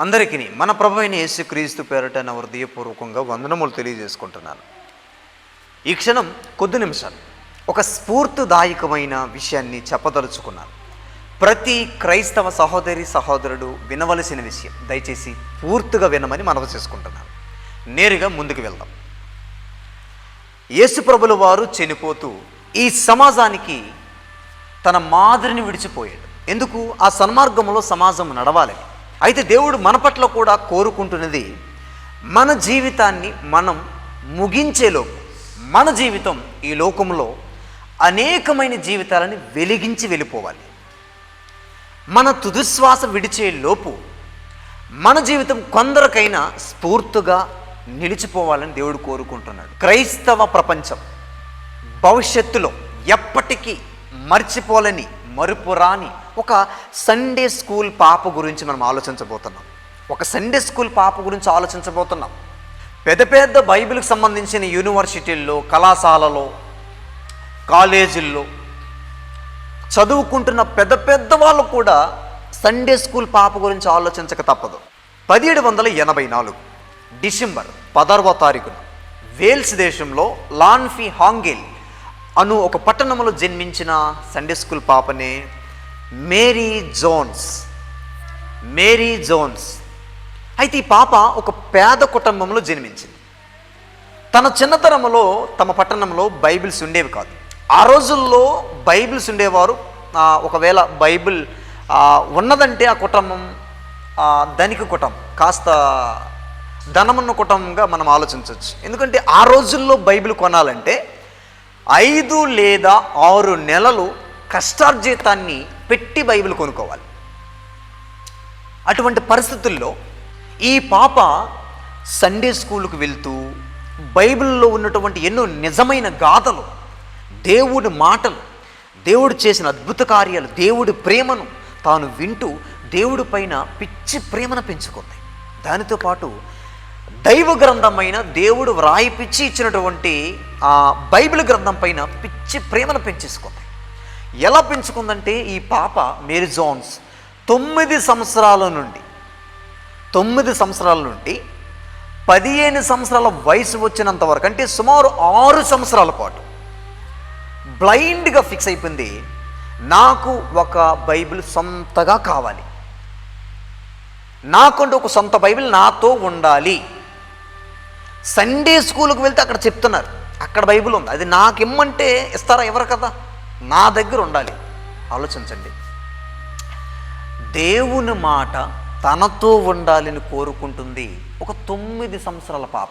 అందరికీ మన ప్రభు అయిన యేసుక్రీస్తు పేరట నా హృదయపూర్వకంగా వందనములు తెలియజేసుకుంటున్నాను. ఈ క్షణం కొద్ది నిమిషాలు. ఒక స్ఫూర్తిదాయకమైన విషయాన్ని చెప్పదలుచుకున్నాను. ప్రతి క్రైస్తవ సహోదరి సహోదరుడు వినవలసిన విషయం. దయచేసి పూర్తిగా వినమని మనవి చేసుకుంటున్నాను. నేరుగా ముందుకు వెళ్దాం. యేసుప్రభుల వారు చనిపోతూ ఈ సమాజానికి తన మాదిరిని విడిచిపోయాడు. ఎందుకు? ఆ సన్మార్గంలో సమాజం నడవాలి. అయితే దేవుడు మన పట్ల కూడా కోరుకుంటున్నది మన జీవితాన్ని మనం ముగించేలోపు మన జీవితం ఈ లోకంలో అనేకమైన జీవితాలని వెలిగించి వెళ్ళిపోవాలి. మన తుదిశ్వాస విడిచే లోపు మన జీవితం కొందరికైనా స్ఫూర్తిగా నిలిచిపోవాలని దేవుడు కోరుకుంటున్నాడు. క్రైస్తవ ప్రపంచం భవిష్యత్తులో ఎప్పటికీ మర్చిపోలేని మరుపురాని ఒక సండే స్కూల్ పాప గురించి మనం ఆలోచించబోతున్నాం. ఒక సండే స్కూల్ పాప గురించి ఆలోచించబోతున్నాం. పెద్ద పెద్ద బైబిల్కి సంబంధించిన యూనివర్సిటీల్లో కళాశాలలో కాలేజీల్లో చదువుకుంటున్న పెద్ద పెద్ద వాళ్ళు కూడా సండే స్కూల్ పాప గురించి ఆలోచించక తప్పదు. పదిహేడు వందల ఎనభై నాలుగు డిసెంబర్ పదహారవ తారీఖున వేల్స్ దేశంలో లాన్ఫీ హాంగేల్ అను ఒక పట్టణంలో జన్మించిన సండే స్కూల్ పాపనే మేరీ జోన్స్. Mary Jones. అయితే ఈ పాప ఒక పేద కుటుంబంలో జన్మించింది. తన చిన్నతనంలో తమ పట్టణంలో బైబిల్స్ ఉండేవి కాదు. ఆ రోజుల్లో బైబిల్స్ ఉండేవారు. ఒకవేళ బైబిల్ ఉన్నదంటే ఆ కుటుంబం ధనిక కుటుంబం కాస్త ధనమున్న కుటుంబంగా మనం ఆలోచించవచ్చు. ఎందుకంటే ఆ రోజుల్లో బైబిల్ కొనాలంటే ఐదు లేదా ఆరు నెలలు కష్టార్జితాన్ని పెట్టి బైబిల్ కొనుక్కోవాలి. అటువంటి పరిస్థితుల్లో ఈ పాప సండే స్కూల్కి వెళ్తూ బైబిల్లో ఉన్నటువంటి ఎన్నో నిజమైన గాథలు దేవుడి మాటలు దేవుడు చేసిన అద్భుత కార్యాలు దేవుడి ప్రేమను తాను వింటూ దేవుడి పైన పిచ్చి ప్రేమను పెంచుకుంది. దానితో పాటు దైవ గ్రంథమైన దేవుడు వ్రాయిపిచ్చి ఇచ్చినటువంటి ఆ బైబిల్ గ్రంథం పైన పిచ్చి ప్రేమను పెంచేసుకుంది. ఎలా పెంచుకుందంటే ఈ పాప మేరీ జోన్స్ తొమ్మిది సంవత్సరాల నుండి తొమ్మిది సంవత్సరాల నుండి పదిహేను సంవత్సరాల వయసు వచ్చినంత వరకు అంటే సుమారు ఆరు సంవత్సరాల పాటు బ్లైండ్గా ఫిక్స్ అయిపోయింది నాకు ఒక బైబిల్ సొంతగా కావాలి. నాకంటూ ఒక సొంత బైబిల్ నాతో ఉండాలి. సండే స్కూల్కి వెళ్తే అక్కడ చెప్తున్నారు అక్కడ బైబిల్ ఉంది అది నాకు ఇమ్మంటే ఇస్తారా ఎవరు కదా? నా దగ్గర ఉండాలి. ఆలోచించండి. దేవుని మాట తనతో ఉండాలని కోరుకుంటుంది ఒక తొమ్మిది సంవత్సరాల పాప.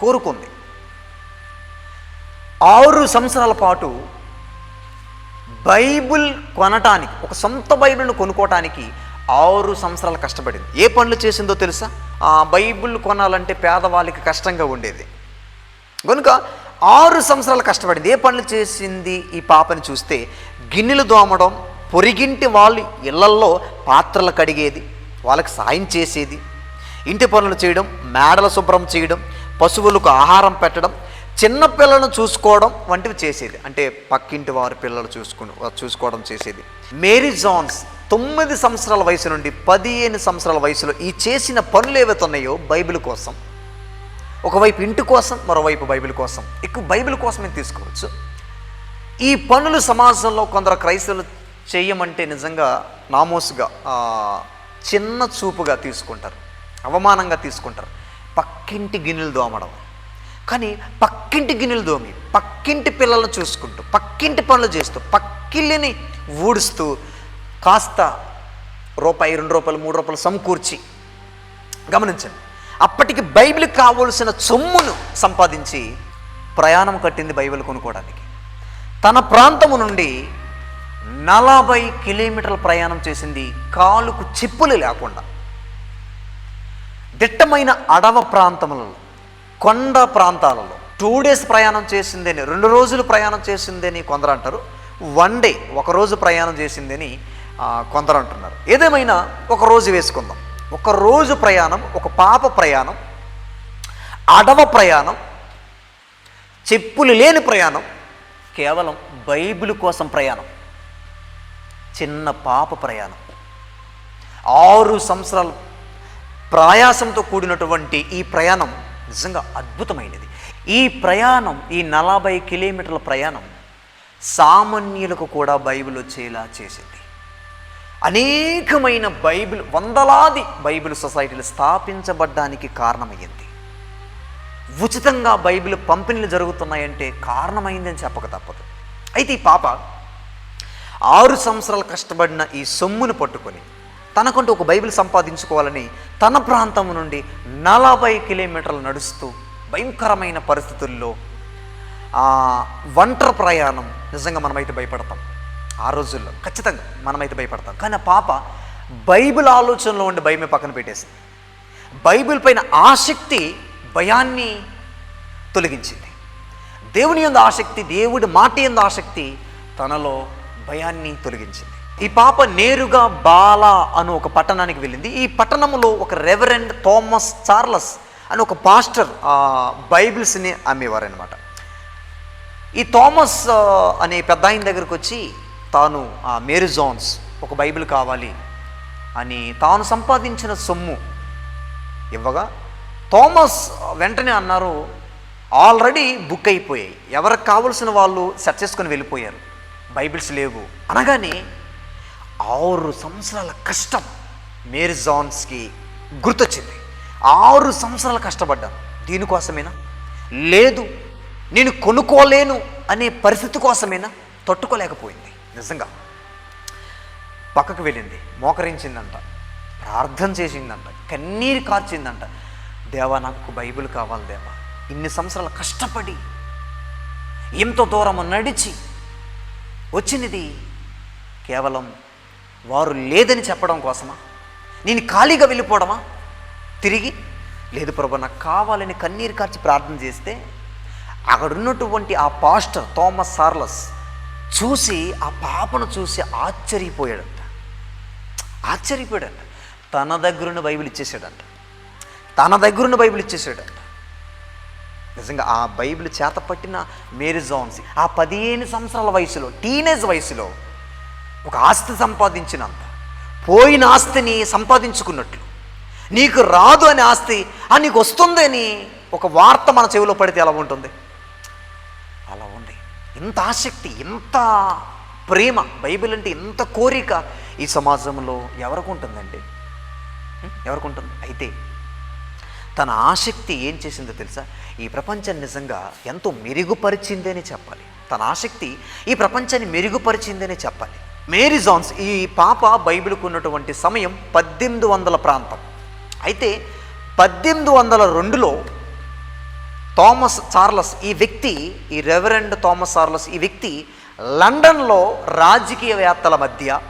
కోరుకుంది. ఆరు సంవత్సరాల పాటు బైబిల్ కొనటానికి ఒక సొంత బైబిల్ను కొనుక్కోవటానికి ఆరు సంవత్సరాలు కష్టపడింది. ఏ పనులు చేసిందో తెలుసా? ఆ బైబిల్ కొనాలంటే పేదవాళ్ళకి కష్టంగా ఉండేది. కనుక ఆరు సంవత్సరాలు కష్టపడింది. ఏ పనులు చేసింది ఈ పాపని చూస్తే గిన్నెలు దోమడం పొరిగింటి వాళ్ళు ఇళ్ళల్లో పాత్రలు కడిగేది వాళ్ళకి సాయం చేసేది. ఇంటి పనులు చేయడం మేడల శుభ్రం చేయడం పశువులకు ఆహారం పెట్టడం చిన్న పిల్లలను చూసుకోవడం వంటివి చేసేది. అంటే పక్కింటి వారి పిల్లలు చూసుకుని చూసుకోవడం చేసేది. మేరీ జాన్స్ తొమ్మిది సంవత్సరాల వయసు నుండి పదిహేను సంవత్సరాల వయసులో ఈ చేసిన పనులు ఏవైతే ఉన్నాయో బైబిల్ కోసం ఒకవైపు ఇంటి కోసం మరోవైపు బైబిల్ కోసం. ఎక్కువ బైబిల్ కోసమే తీసుకోవచ్చు? ఈ పనులు సమాజంలో కొందరు క్రైస్తవులు చేయమంటే నిజంగా నామోసుగా చిన్న చూపుగా తీసుకుంటారు. అవమానంగా తీసుకుంటారు. పక్కింటి గిన్నెలు దోమడం. కానీ పక్కింటి గిన్నెలు దోమి పక్కింటి పిల్లలను చూసుకుంటూ పక్కింటి పనులు చేస్తూ పక్కిల్లిని ఊడుస్తూ కాస్త రూపాయి రెండు రూపాయలు మూడు రూపాయలు సమకూర్చి గమనించండి. అప్పటికి బైబిల్కి కావలసిన సొమ్మును సంపాదించి ప్రయాణం కట్టింది బైబిల్ కొనుక్కోవడానికి. తన ప్రాంతము నుండి నలభై కిలోమీటర్ల ప్రయాణం చేసింది కాలుకు చెప్పులు లేకుండా. దిట్టమైన అడవ ప్రాంతములలో కొండ ప్రాంతాలలో టూ డేస్ ప్రయాణం చేసిందని రెండు రోజులు ప్రయాణం చేసిందని కొందరు అంటారు వన్ డే ఒక రోజు ప్రయాణం చేసిందని కొందరు అంటున్నారు ఏదేమైనా ఒక రోజు వేసుకుందాం. ఒక రోజు ప్రయాణం ఒక పాప ప్రయాణం అడవ ప్రయాణం చెప్పులు లేని ప్రయాణం కేవలం బైబిల్ కోసం ప్రయాణం. చిన్న పాప ప్రయాణం. ఆరు సంవత్సరాలు ప్రయాసంతో కూడినటువంటి ఈ ప్రయాణం నిజంగా అద్భుతమైనది. ఈ ప్రయాణం ఈ నలభై కిలోమీటర్ల ప్రయాణం సామాన్యులకు కూడా బైబిల్ వచ్చేలా చేసింది. అనేకమైన బైబిల్ వందలాది బైబిల్ సొసైటీలు స్థాపించబడ్డానికి కారణమయ్యింది ఉచితంగా బైబిల్ పంపిణీలు జరుగుతున్నాయంటే కారణమైందని చెప్పక తప్పదు. అయితే ఈ పాప ఆరు సంవత్సరాలు కష్టపడిన ఈ సొమ్మును పట్టుకొని తనకంటూ ఒక బైబిల్ సంపాదించుకోవాలని తన ప్రాంతం నుండి నలభై కిలోమీటర్లు నడుస్తూ భయంకరమైన పరిస్థితుల్లో ఒంటరి ప్రయాణం నిజంగా మనమైతే భయపడతాం. ఆ రోజుల్లో ఖచ్చితంగా మనమైతే భయపడతాం. కానీ ఆ పాప బైబిల్ ఆలోచనలో ఉండి భయమే పక్కన పెట్టేసింది. బైబిల్ పైన ఆసక్తి భయాన్ని తొలగించింది. దేవుని యొక్క ఆసక్తి దేవుడి మాట యొక్క ఆసక్తి తనలో భయాన్ని తొలగించింది. ఈ పాప నేరుగా బాల అను ఒక పట్టణానికి వెళ్ళింది. ఈ పట్టణంలో ఒక రెవరెండ్ థామస్ చార్లస్ అని ఒక పాస్టర్ బైబిల్స్ని అమ్మేవారనమాట ఈ థామస్ అనే పెద్ద ఆయన దగ్గరకు వచ్చి తాను ఆ మేరీ జోన్స్ ఒక బైబిల్ కావాలి అని తాను సంపాదించిన సొమ్ము ఇవ్వగా థామస్ వెంటనే అన్నారు ఆల్రెడీ బుక్ అయిపోయాయి. ఎవరికి కావలసిన వాళ్ళు సెర్చ్ చేసుకొని వెళ్ళిపోయారు. బైబిల్స్ లేవు. అనగానే ఆరు సంవత్సరాల కష్టం మేరీ జాన్స్కి గుర్తొచ్చింది. ఆరు సంవత్సరాలు కష్టపడ్డాను. దీనికోసమేనా? లేదు నేను కొనుక్కోలేను అనే పరిస్థితి కోసమేనా? తట్టుకోలేకపోయింది. నిజంగా. పక్కకు వెళ్ళింది. మోకరించిందంట. ప్రార్థన చేసిందంట. కన్నీరు కార్చిందంట. దేవా నాకు బైబిల్ కావాలి దేవా. ఇన్ని సంవత్సరాలు కష్టపడి ఎంతో దూరం నడిచి వచ్చినది కేవలం వారు లేదని చెప్పడం కోసమా? నేను ఖాళీగా వెళ్ళిపోవడమా? తిరిగి లేదు ప్రభు నాకు కావాలని కన్నీరు కార్చి ప్రార్థన చేస్తే అక్కడున్నటువంటి ఆ పాస్టర్ థామస్ సార్లస్ చూసి ఆ పాపను చూసి ఆశ్చర్యపోయాడంట. ఆశ్చర్యపోయాడంట. తన దగ్గరున్న బైబిల్ ఇచ్చేసాడంట. తన దగ్గరున్న బైబిల్ ఇచ్చేసాడంట. నిజంగా ఆ బైబిల్ చేత పట్టిన మేరీ జాన్స్ ఆ పదిహేను సంవత్సరాల వయసులో టీనేజ్ వయసులో ఒక ఆస్తి సంపాదించినంత. పోయిన ఆస్తిని సంపాదించుకున్నట్లు. నీకు రాదు అనే ఆస్తి ఆ నీకు వస్తుందని ఒక వార్త మన చెవిలో పడితే ఎలా ఉంటుంది? ఇంత ఆసక్తి ఇంత ప్రేమ బైబిల్ అంటే ఇంత కోరిక ఈ సమాజంలో ఎవరికి ఉంటుందండి? ఎవరికి ఉంటుంది? అయితే తన ఆసక్తి ఏం చేసిందో తెలుసా? ఈ ప్రపంచాన్ని నిజంగా ఎంతో మెరుగుపరిచిందని చెప్పాలి. తన ఆసక్తి ఈ ప్రపంచాన్ని మెరుగుపరిచిందనే చెప్పాలి. మేరీ జాన్స్ ఈ పాప బైబిల్కు ఉన్నటువంటి సమయం పద్దెనిమిది వందల ప్రాంతం. అయితే పద్దెనిమిది వందల రెండులో థామస్ చార్లస్ ఈ వ్యక్తి ఈ రెవరెండ్ థామస్ చార్లస్ ఈ వ్యక్తి లండన్లో రాజకీయవేత్తల మధ్య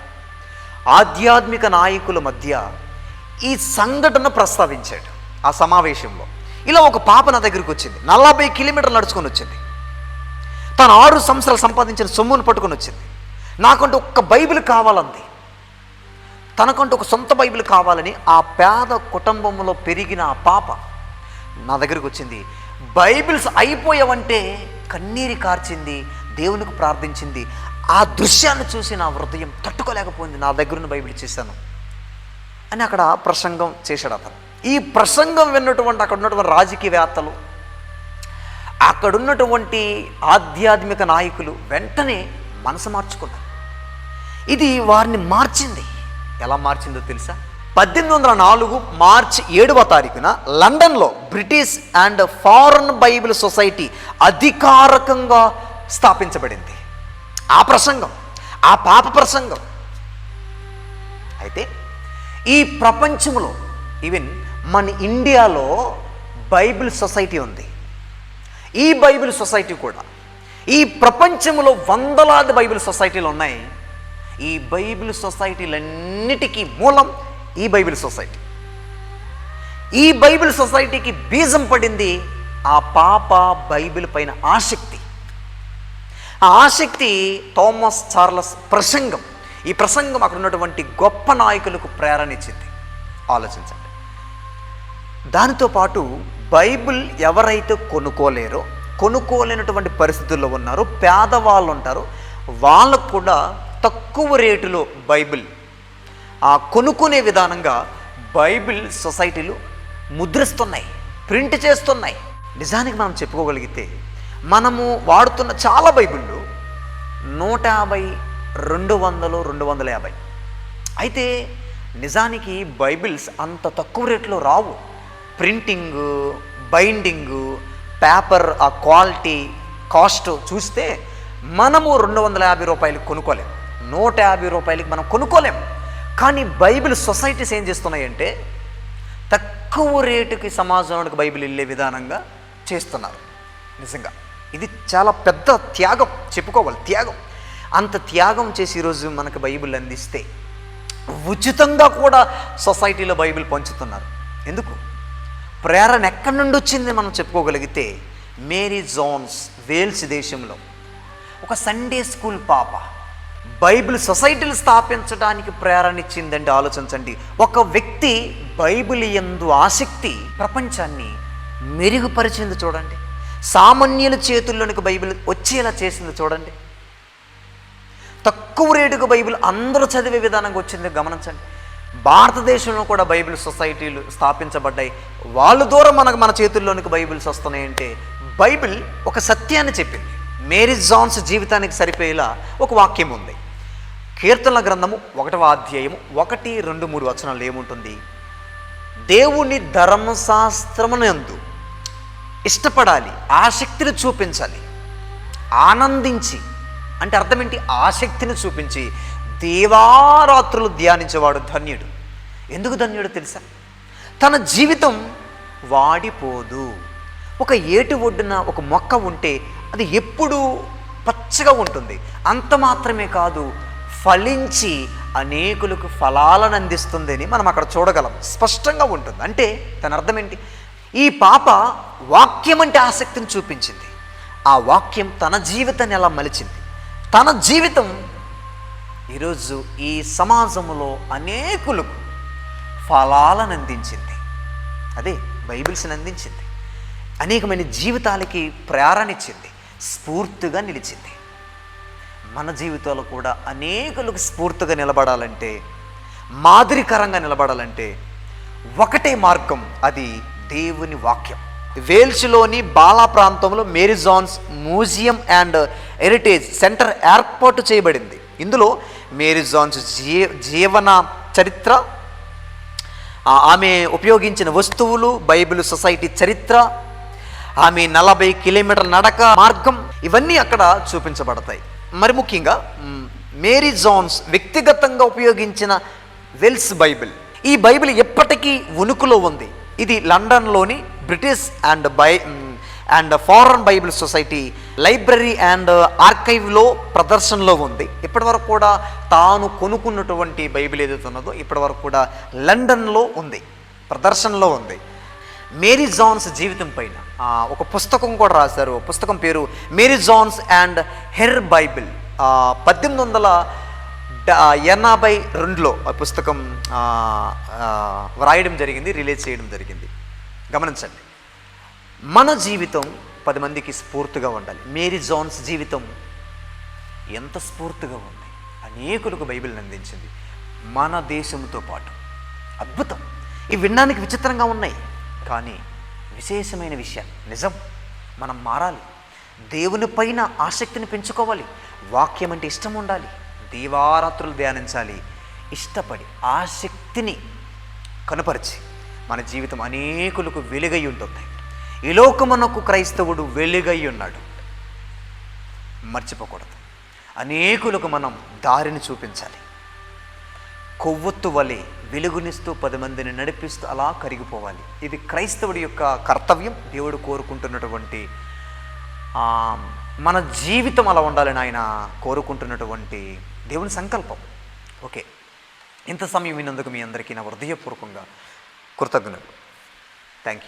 ఆధ్యాత్మిక నాయకుల మధ్య ఈ సంఘటన ప్రస్తావించాడు ఆ సమావేశంలో. ఇలా ఒక పాప నా దగ్గరికి వచ్చింది. నలభై కిలోమీటర్లు నడుచుకొని వచ్చింది. తను ఆరు సంవత్సరాలు సంపాదించిన సొమ్మును పట్టుకొని వచ్చింది. నాకంటూ ఒక్క బైబిల్ కావాలంది. తనకంటూ ఒక సొంత బైబిల్ కావాలని ఆ పేద కుటుంబంలో పెరిగిన ఆ పాప నా దగ్గరికి వచ్చింది. బైబిల్స్ అయిపోయావంటే కన్నీరి కార్చింది దేవునికి ప్రార్థించింది. ఆ దృశ్యాన్ని చూసి నా హృదయం తట్టుకోలేకపోయింది. నా దగ్గరున్న బైబిల్ చేశాను అని అక్కడ ప్రసంగం చేశాడు అతను. ఈ ప్రసంగం విన్నటువంటి అక్కడ ఉన్నటువంటి రాజకీయవేత్తలు అక్కడున్నటువంటి ఆధ్యాత్మిక నాయకులు వెంటనే మనసు మార్చుకున్నారు. ఇది వారిని మార్చింది. ఎలా మార్చిందో తెలుసా? పద్దెనిమిది వందల నాలుగు మార్చి ఏడవ తారీఖున లండన్లో British and foreign Bible society అధికారికంగా స్థాపించబడింది. ఆ ప్రసంగం ఆ పాప ప్రసంగం. అయితే ఈ ప్రపంచంలో ఈవెన్ మన ఇండియాలో బైబిల్ సొసైటీ ఉంది. ఈ బైబిల్ సొసైటీ కూడా ఈ ప్రపంచంలో వందలాది బైబిల్ సొసైటీలు ఉన్నాయి. ఈ బైబిల్ సొసైటీలన్నిటికీ మూలం ఈ బైబిల్ సొసైటీ. ఈ బైబిల్ సొసైటీకి బీజం పడింది ఆ పాప బైబిల్ పైన ఆసక్తి. ఆ ఆసక్తి థామస్ చార్లస్ ప్రసంగం. ఈ ప్రసంగం అక్కడ ఉన్నటువంటి గొప్ప నాయకులకు ప్రేరణ ఇచ్చింది. ఆలోచించండి. దానితో పాటు బైబిల్ ఎవరైతే కొనుక్కోలేరో కొనుక్కోలేనటువంటి పరిస్థితుల్లో ఉన్నారో పేదవాళ్ళు ఉంటారో వాళ్ళకు కూడా తక్కువ రేటులో బైబిల్ ఆ కొనుక్కునే విధానంగా బైబిల్ సొసైటీలు ముద్రిస్తున్నాయి ప్రింట్ చేస్తున్నాయి. నిజానికి మనం చెప్పుకోగలిగితే మనము వాడుతున్న చాలా బైబిళ్ళు నూట యాభై రెండు వందలు రెండు వందల యాభై. అయితే నిజానికి బైబిల్స్ అంత తక్కువ రేట్లో రావు. ప్రింటింగ్ బైండింగు పేపర్ ఆ క్వాలిటీ కాస్ట్ చూస్తే మనము రెండు వందల యాభై రూపాయలు కొనుక్కోలేము నూట యాభై రూపాయలకి మనం కొనుక్కోలేం. కానీ బైబిల్ సొసైటీస్ ఏం చేస్తున్నాయంటే తక్కువ రేటుకి సమాజంలోకి బైబిల్ వెళ్ళే విధానంగా చేస్తున్నారు. నిజంగా. ఇది చాలా పెద్ద త్యాగం. చెప్పుకోవాలి. త్యాగం. అంత త్యాగం చేసి ఈరోజు మనకు బైబిల్ అందిస్తే ఉచితంగా కూడా సొసైటీలో బైబిల్ పంచుతున్నారు. ఎందుకు? ప్రేరణ ఎక్కడి నుండి వచ్చింది మనం చెప్పుకోగలిగితే మేరీ జోన్స్ వేల్స్ దేశంలో ఒక సండే స్కూల్ పాప బైబిల్ సొసైటీలు స్థాపించడానికి ప్రేరణ ఇచ్చిందంటే ఆలోచించండి. ఒక వ్యక్తి బైబిల్ ఎందు ఆసక్తి ప్రపంచాన్ని మెరుగుపరిచింది చూడండి. సామాన్యుల చేతుల్లోనికి బైబిల్ వచ్చేలా చేసింది చూడండి. తక్కువ రేటుకు బైబిల్ అందరూ చదివే విధానంగా వచ్చింది గమనించండి. భారతదేశంలో కూడా బైబిల్ సొసైటీలు స్థాపించబడ్డాయి. వాళ్ళ దూరం మనకు మన చేతుల్లోనికి బైబిల్స్ వస్తున్నాయంటే బైబిల్ ఒక సత్యాన్ని చెప్పింది. మేరీ జాన్స్ జీవితానికి సరిపోయేలా ఒక వాక్యం ఉంది. కీర్తనల గ్రంథము ఒకటవ అధ్యాయము ఒకటి రెండు మూడు వచనాలు ఏముంటుంది? దేవుని ధర్మశాస్త్రమునందు ఇష్టపడాలి ఆసక్తిని చూపించాలి ఆనందించి అంటే అర్థం ఏంటి? ఆసక్తిని చూపించి దేవారాత్రులు ధ్యానించేవాడు ధన్యుడు. ఎందుకు ధన్యుడు తెలుసా? తన జీవితం వాడిపోదు. ఒక ఏటి ఒడ్డున ఒక మొక్క ఉంటే అది ఎప్పుడూ పచ్చగా ఉంటుంది. అంత మాత్రమే కాదు ఫలించి అనేకులకు ఫలాలను అందిస్తుంది అని మనం అక్కడ చూడగలం. స్పష్టంగా ఉంటుంది. అంటే దాని అర్థం ఏంటి? ఈ పాప వాక్యం అంటే ఆసక్తిని చూపించింది. ఆ వాక్యం తన జీవితాన్ని ఎలా మలిచింది? తన జీవితం ఈరోజు ఈ సమాజంలో అనేకులకు ఫలాలను అందించింది. అదే బైబిల్స్ని అందించింది. అనేకమైన జీవితాలకి ప్రేరణ ఇచ్చింది. స్ఫూర్తిగా నిలిచింది. మన జీవితాలు కూడా అనేకులకు స్ఫూర్తిగా నిలబడాలంటే మాదిరికరంగా నిలబడాలంటే ఒకటే మార్గం అది దేవుని వాక్యం. వేల్స్లోని బాలా ప్రాంతంలో Mary Jones museum and heritage centre ఏర్పాటు చేయబడింది. ఇందులో మేరీజాన్స్ జీ జీవన చరిత్ర ఆమె ఉపయోగించిన వస్తువులు బైబిల్ సొసైటీ చరిత్ర ఆమె నలభై కిలోమీటర్ల నడక మార్గం ఇవన్నీ అక్కడ చూపించబడతాయి. మరి ముఖ్యంగా మేరీ జాన్స్ వ్యక్తిగతంగా ఉపయోగించిన వెల్స్ బైబిల్. ఈ బైబిల్ ఎప్పటికీ ఉనికిలో ఉంది. ఇది లండన్లోని British and by and foreign Bible society library and ఆర్కైవ్లో ప్రదర్శనలో ఉంది. ఇప్పటివరకు కూడా తాను కొనుక్కున్నటువంటి బైబిల్ ఏదైతే ఉన్నదో ఇప్పటివరకు కూడా లండన్లో ఉంది. ప్రదర్శనలో ఉంది. మేరీ జాన్స్ జీవితం పైన. ఒక పుస్తకం కూడా రాశారు. పుస్తకం పేరు Mary Jones and her Bible. పద్దెనిమిది వందల ఎనభై రెండులో ఆ పుస్తకం వ్రాయడం జరిగింది రిలీజ్ చేయడం జరిగింది. గమనించండి. మన జీవితం పది మందికి స్ఫూర్తిగా ఉండాలి. మేరీ జాన్స్ జీవితం ఎంత స్ఫూర్తిగా ఉంది? అనేకులకు బైబిల్ని అందించింది. మన దేశంతో పాటు. అద్భుతం. ఇవి వినడానికి విచిత్రంగా ఉన్నాయి. కానీ విశేషమైన విషయం నిజం. మనం మారాలి. దేవుని పైన ఆసక్తిని పెంచుకోవాలి. వాక్యం అంటే ఇష్టం ఉండాలి. దీవారాత్రులు ధ్యానించాలి. ఇష్టపడి ఆసక్తిని కనపరిచి మన జీవితం అనేకులకు వెలుగై ఉంటుంది. ఈ లోకమునకు క్రైస్తవుడు వెలుగై ఉన్నాడు. మర్చిపోకూడదు. అనేకులకు మనం దారిని చూపించాలి. కొవ్వొత్తు వలె వెలుగునిస్తూ పది మందిని నడిపిస్తూ అలా కరిగిపోవాలి. ఇది క్రైస్తవుడి యొక్క కర్తవ్యం. దేవుడు కోరుకుంటున్నటువంటి మన జీవితం అలా ఉండాలని ఆయన కోరుకుంటున్నటువంటి దేవుని సంకల్పం. ఓకే. ఇంత సమయం విన్నందుకు మీ అందరికీ నా హృదయపూర్వకంగా కృతజ్ఞతలు. Thank you